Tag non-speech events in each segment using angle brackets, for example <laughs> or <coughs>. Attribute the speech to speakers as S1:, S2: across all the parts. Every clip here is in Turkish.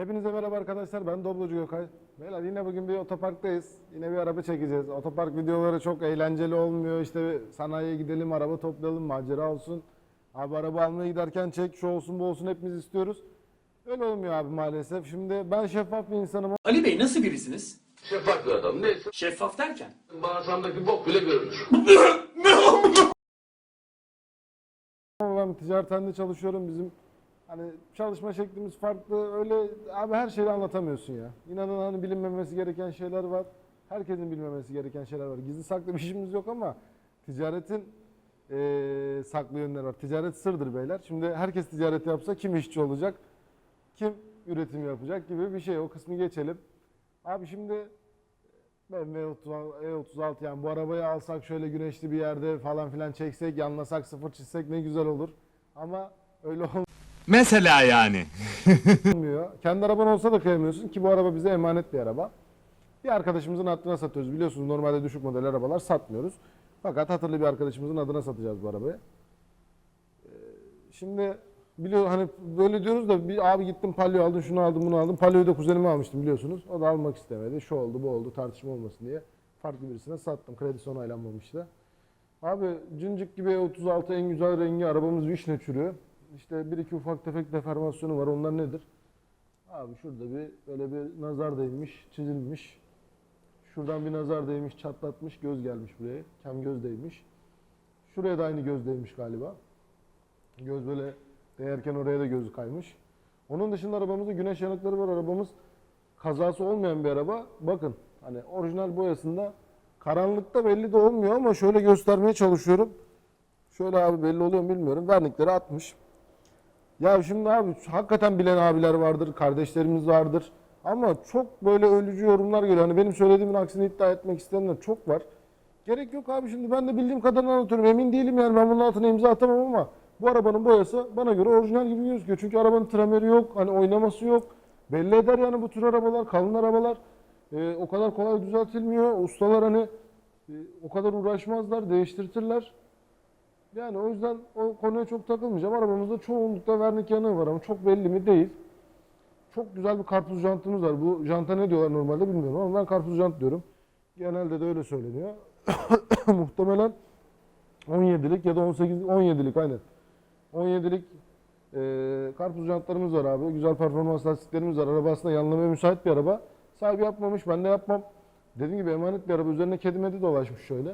S1: Hepinize merhaba arkadaşlar. Ben Doblocu Gökay. Beyler yine bugün bir otoparktayız. Yine bir araba çekeceğiz. Otopark videoları çok eğlenceli olmuyor. İşte sanayiye gidelim, araba toplayalım, macera olsun. Abi araba almaya giderken çek, şu olsun bu olsun hepimiz istiyoruz. Öyle olmuyor abi maalesef. Şimdi ben şeffaf bir insanım
S2: Ali Bey nasıl birisiniz?
S3: Şeffaf bir adam. Neyse
S2: Şeffaf derken?
S3: bağırsağımdaki bok bile görünür. <laughs>
S1: ama ben ticarethanede çalışıyorum. Bizim hani çalışma şeklimiz farklı. Öyle abi her şeyi anlatamıyorsun ya. İnanın hani bilinmemesi gereken şeyler var. Herkesin bilmemesi gereken şeyler var. Gizli saklı bir işimiz yok ama ticaretin eee saklı yönleri var. Ticaret sırdır beyler. Şimdi herkes ticaret yapsa kim işçi olacak? Kim üretim yapacak gibi bir şey. O kısmı geçelim. Abi şimdi BMW E36 yani bu arabayı alsak şöyle güneşli bir yerde falan filan çeksek yanlasak sıfır çizsek ne güzel olur. Ama öyle
S4: Mesela yani. <laughs>
S1: olmuyor. Kendi araban olsa da kıyamıyorsun ki bu araba bize emanet bir araba. Bir arkadaşımızın adına satıyoruz. Biliyorsunuz normalde düşük model arabalar satmıyoruz. Fakat hatırlı bir arkadaşımızın adına satacağız bu arabayı. Ee, Şimdi biliyor hani böyle diyoruz da bir abi gittim palyo aldım şunu aldım bunu aldım. Palyoyu da kuzenime almıştım biliyorsunuz. O da almak istemedi. Şu oldu bu oldu tartışma olmasın diye. Farklı birisine sattım. Kredisi onaylanmamıştı. Abi cincik gibi E36 en güzel rengi arabamız vişne çürüğü. İşte bir iki ufak tefek deformasyonu var. Onlar nedir? Abi şurada bir böyle bir nazar değmiş, çizilmiş. Şuradan bir nazar değmiş, çatlatmış, göz gelmiş buraya. Kem göz değmiş. Şuraya da aynı göz değmiş galiba. Göz böyle değerken oraya da gözü kaymış. Onun dışında arabamızda güneş yanıkları var. Arabamız kazası olmayan bir araba. Bakın hani orijinal boyasında karanlıkta belli de olmuyor ama şöyle göstermeye çalışıyorum. Şöyle abi belli oluyor mu bilmiyorum. Vernikleri atmış. Ya şimdi abi hakikaten bilen abiler vardır, kardeşlerimiz vardır. Ama çok böyle ölücü yorumlar geliyor. Hani benim söylediğimin aksini iddia etmek isteyenler çok var. Gerek yok abi şimdi ben de bildiğim kadarını anlatıyorum. Emin değilim yani ben bunun altına imza atamam ama bu arabanın boyası bana göre orijinal gibi gözüküyor. Çünkü arabanın trameri yok, hani oynaması yok. Belli eder yani bu tür arabalar, kalın arabalar. Ee, o kadar kolay düzeltilmiyor. Ustalar hani e, o kadar uğraşmazlar, değiştirtirler. Yani o yüzden o konuya çok takılmayacağım. Arabamızda çoğunlukla vernik yanığı var ama çok belli mi değil. Çok güzel bir karpuz jantımız var. Bu janta ne diyorlar normalde bilmiyorum ama ben karpuz jant diyorum. Genelde de öyle söyleniyor. <coughs> Muhtemelen 17'lik ya da 18 17'lik aynen. 17'lik eee karpuz jantlarımız var abi. Güzel performans lastiklerimiz var. Araba aslında yanlamaya müsait bir araba. Sahibi yapmamış, ben de yapmam. Dediğim gibi emanet bir araba. Üzerine kedi medi dolaşmış şöyle.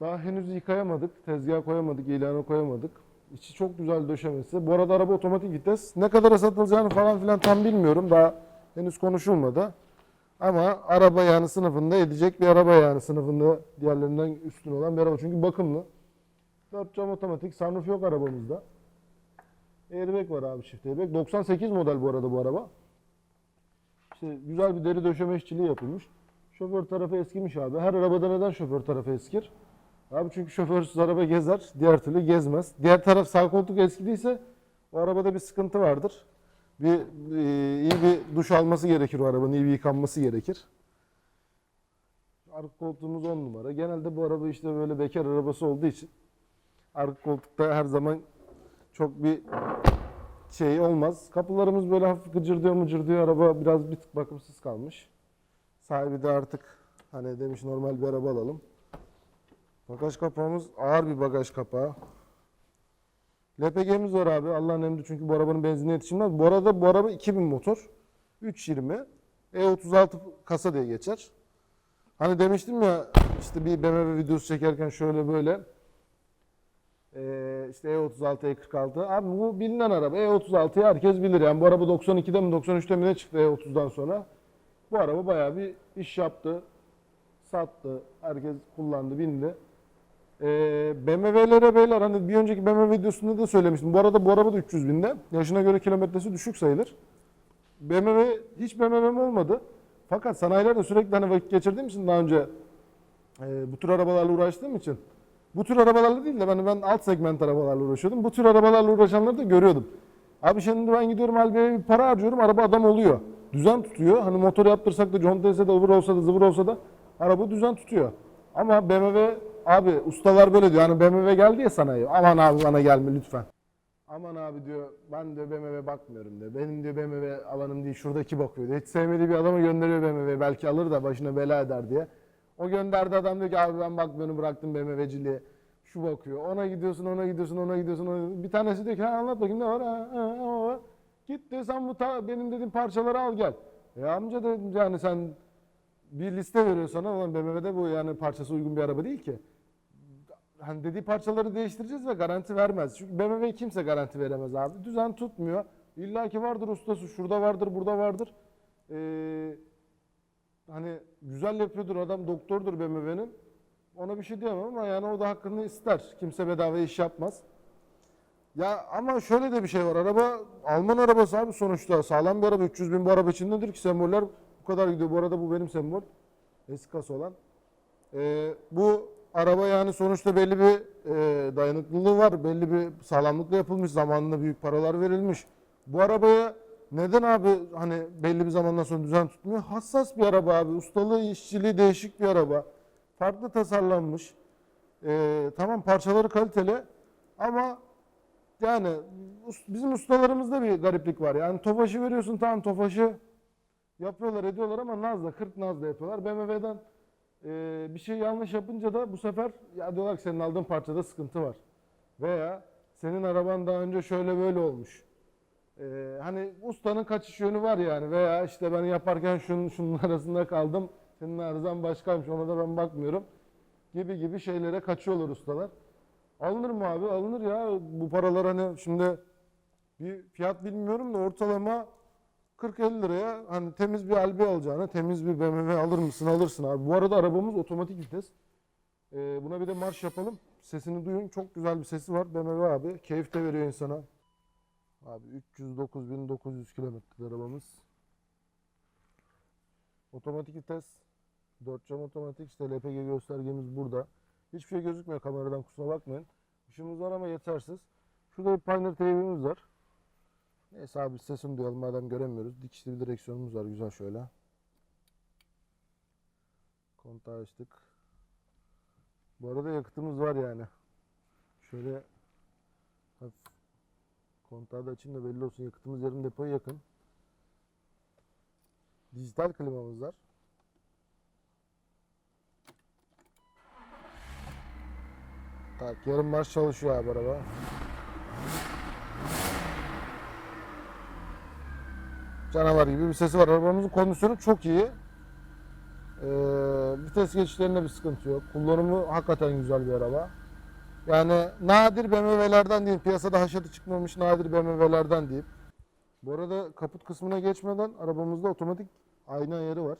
S1: Daha henüz yıkayamadık, tezgaha koyamadık, ilana koyamadık. İçi çok güzel döşemesi. Bu arada araba otomatik vites. Ne kadara satılacağını falan filan tam bilmiyorum. Daha henüz konuşulmadı. Ama araba yani sınıfında edecek bir araba yani sınıfında diğerlerinden üstün olan bir araba. Çünkü bakımlı. 4 cam otomatik, sunroof yok arabamızda. Airbag var abi çift airbag. 98 model bu arada bu araba. İşte güzel bir deri döşeme işçiliği yapılmış. Şoför tarafı eskimiş abi. Her arabada neden şoför tarafı eskir? Abi çünkü şoförsüz araba gezer, diğer türlü gezmez. Diğer taraf sağ koltuk eskidiyse o arabada bir sıkıntı vardır. Bir e, iyi bir duş alması gerekir o arabanın, iyi bir yıkanması gerekir. Arka koltuğumuz 10 numara. Genelde bu araba işte böyle bekar arabası olduğu için arka koltukta her zaman çok bir şey olmaz. Kapılarımız böyle hafif gıcırdıyor mıcırdıyor. Araba biraz bir tık bakımsız kalmış. Sahibi de artık hani demiş normal bir araba alalım. Bagaj kapağımız ağır bir bagaj kapağı. LPG'miz var abi. Allah'ın emri çünkü bu arabanın benzinine yetişilmez. Bu arada bu araba 2000 motor. 320. E36 kasa diye geçer. Hani demiştim ya işte bir BMW videosu çekerken şöyle böyle. Ee, işte E36, E46. Abi bu bilinen araba. E36'yı herkes bilir. Yani bu araba 92'de mi 93'te mi ne çıktı E30'dan sonra. Bu araba bayağı bir iş yaptı. Sattı. Herkes kullandı, bindi. Ee, BMW'lere beyler hani bir önceki BMW videosunda da söylemiştim. Bu arada bu araba da 300 binde. Yaşına göre kilometresi düşük sayılır. BMW hiç BMW'm olmadı. Fakat sanayilerde sürekli hani vakit geçirdiğim için daha önce e, bu tür arabalarla uğraştığım için bu tür arabalarla değil de ben, ben alt segment arabalarla uğraşıyordum. Bu tür arabalarla uğraşanları da görüyordum. Abi şimdi ben gidiyorum Albe'ye bir para harcıyorum araba adam oluyor. Düzen tutuyor. Hani motor yaptırsak da contese de ıvır olsa da zıvır olsa da araba düzen tutuyor. Ama BMW abi ustalar böyle diyor. Hani BMW geldi ya sanayi. Aman abi bana gelme lütfen. Aman abi diyor ben diyor BMW bakmıyorum diyor. Benim diyor BMW alanım değil şuradaki bakıyor diyor. Hiç sevmediği bir adamı gönderiyor BMW belki alır da başına bela eder diye. O gönderdi adam diyor ki abi ben bakmıyorum bıraktım BMW'ciliği. Şu bakıyor. Ona gidiyorsun, ona gidiyorsun, ona gidiyorsun. Ona... gidiyorsun. Bir tanesi diyor ki anlat bakayım ne var? Ha, ha, ha. Git diyor sen bu benim dediğim parçaları al gel. E amca dedim yani sen bir liste veriyor sana. Ulan BMW'de bu yani parçası uygun bir araba değil ki. Hani dediği parçaları değiştireceğiz ve garanti vermez. Çünkü BMW kimse garanti veremez abi. Düzen tutmuyor. İlla ki vardır ustası. Şurada vardır, burada vardır. Ee, hani güzel yapıyordur adam doktordur BMW'nin. Ona bir şey diyemem ama yani o da hakkını ister. Kimse bedava iş yapmaz. Ya ama şöyle de bir şey var. Araba Alman arabası abi sonuçta. Sağlam bir araba. 300 bin bu araba içindedir ki semboller bu kadar gidiyor. Bu arada bu benim sembol. Eski kasa olan. Ee, bu araba yani sonuçta belli bir e, dayanıklılığı var. Belli bir sağlamlıkla yapılmış. Zamanında büyük paralar verilmiş. Bu arabaya neden abi hani belli bir zamandan sonra düzen tutmuyor? Hassas bir araba abi. Ustalığı, işçiliği değişik bir araba. Farklı tasarlanmış. Ee, tamam parçaları kaliteli ama yani bizim ustalarımızda bir gariplik var. Yani Tofaş'ı veriyorsun tamam Tofaş'ı yapıyorlar ediyorlar ama Naz'da 40 Naz'da yapıyorlar. BMW'den e, bir şey yanlış yapınca da bu sefer ya diyorlar ki senin aldığın parçada sıkıntı var. Veya senin araban daha önce şöyle böyle olmuş. E, hani ustanın kaçış yönü var yani veya işte ben yaparken şunun şunun <laughs> arasında kaldım. Senin arızan başkaymış ona da ben bakmıyorum. Gibi gibi şeylere kaçıyorlar ustalar. Alınır mı abi? Alınır ya. Bu paralar hani şimdi bir fiyat bilmiyorum da ortalama 40-50 liraya hani temiz bir Albi alacağına temiz bir BMW alır mısın? Alırsın abi. Bu arada arabamız otomatik vites. Ee, buna bir de marş yapalım. Sesini duyun. Çok güzel bir sesi var BMW abi. Keyif de veriyor insana. Abi 309.900 kilometre arabamız. Otomatik vites. 4 cam otomatik. İşte LPG göstergemiz burada. Hiçbir şey gözükmüyor kameradan kusura bakmayın. Işığımız var ama yetersiz. Şurada bir Pioneer TV'miz var. Neyse abi sesini duyalım madem göremiyoruz. Dikişli bir direksiyonumuz var güzel şöyle. Kontağı açtık. Bu arada yakıtımız var yani. Şöyle hafif kontağı da açayım da belli olsun yakıtımız yarım depoya yakın. Dijital klimamız var. Tak yarım marş çalışıyor abi araba. Canavar gibi bir sesi var. Arabamızın kondisyonu çok iyi. Ee, vites geçişlerinde bir sıkıntı yok. Kullanımı hakikaten güzel bir araba. Yani nadir BMW'lerden diyeyim. Piyasada haşatı çıkmamış nadir BMW'lerden diyeyim. Bu arada kaput kısmına geçmeden arabamızda otomatik ayna ayarı var.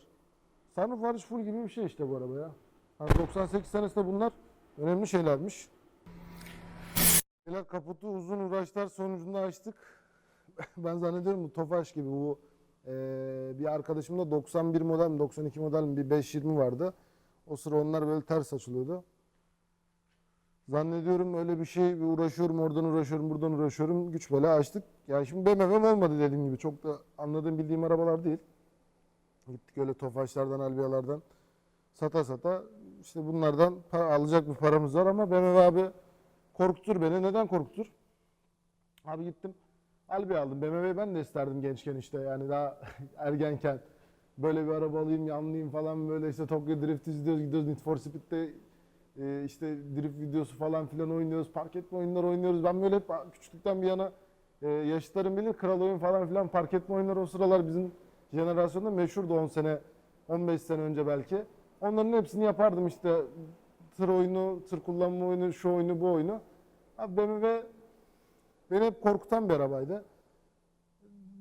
S1: Sunroof hariç full gibi bir şey işte bu araba ya. Hani 98 senesinde bunlar önemli şeylermiş. Kaputu uzun uğraşlar sonucunda açtık. <laughs> ben zannediyorum bu Tofaş gibi bu eee, bir arkadaşımda 91 model mi 92 model mi bir 520 vardı. O sıra onlar böyle ters açılıyordu. Zannediyorum öyle bir şey bir uğraşıyorum oradan uğraşıyorum buradan uğraşıyorum güç bela açtık. Yani şimdi BMW'm olmadı dediğim gibi çok da anladığım bildiğim arabalar değil. Gittik öyle Tofaşlardan Albiyalardan sata sata işte bunlardan para, alacak bir paramız var ama BMW abi korkutur beni. Neden korkutur? Abi gittim Albi aldım. BMW'yi ben de isterdim gençken işte yani daha <laughs> ergenken. Böyle bir araba alayım, yanlayayım falan böyle işte Tokyo Drift izliyoruz, gidiyoruz Need for Speed'de e, işte drift videosu falan filan oynuyoruz, park etme oyunları oynuyoruz. Ben böyle hep küçüklükten bir yana e, bilir kral oyun falan filan park etme oyunları o sıralar bizim jenerasyonda meşhurdu 10 sene, 15 sene önce belki. Onların hepsini yapardım işte tır oyunu, tır kullanma oyunu, şu oyunu, bu oyunu. Abi BMW beni hep korkutan bir arabaydı.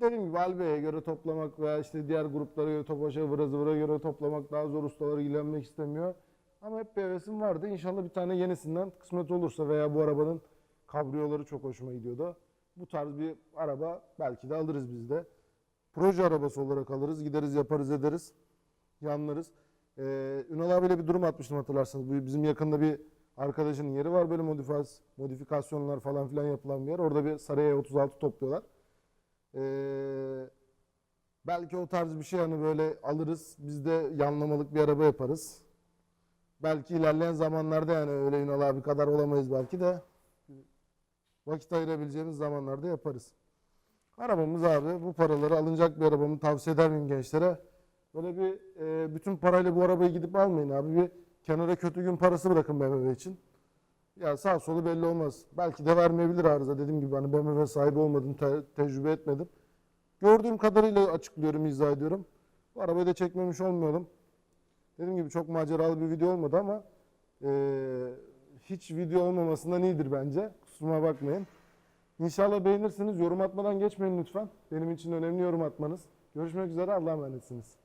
S1: Dediğim gibi Albe'ye göre toplamak veya işte diğer gruplara göre Tofaş'a, Vıra Zıvır'a göre toplamak daha zor ustalar ilgilenmek istemiyor. Ama hep bir hevesim vardı. İnşallah bir tane yenisinden kısmet olursa veya bu arabanın kabriyoları çok hoşuma gidiyordu. Bu tarz bir araba belki de alırız biz de. Proje arabası olarak alırız. Gideriz yaparız ederiz. Yanlarız. Ee, Ünal abiyle bir durum atmıştım hatırlarsanız. Bizim yakında bir arkadaşının yeri var böyle modifikasyon, modifikasyonlar falan filan yapılan bir yer. Orada bir Saraya 36 topluyorlar. Ee, belki o tarz bir şey hani böyle alırız. Biz de yanlamalık bir araba yaparız. Belki ilerleyen zamanlarda yani öyle Ünal abi kadar olamayız belki de. vakit ayırabileceğimiz zamanlarda yaparız. Arabamız abi bu paraları alınacak bir arabamı tavsiye eder miyim gençlere? Böyle bir e, bütün parayla bu arabayı gidip almayın abi. Bir kenara kötü gün parası bırakın BMW için. Ya sağ solu belli olmaz. Belki de vermeyebilir arıza. Dediğim gibi hani BMW sahibi olmadım, te- tecrübe etmedim. Gördüğüm kadarıyla açıklıyorum, izah ediyorum. Bu arabayı da çekmemiş olmayalım. Dediğim gibi çok maceralı bir video olmadı ama eee, hiç video olmamasından iyidir bence. Kusuruma bakmayın. İnşallah beğenirsiniz. Yorum atmadan geçmeyin lütfen. Benim için önemli yorum atmanız. Görüşmek üzere. Allah'a emanetsiniz.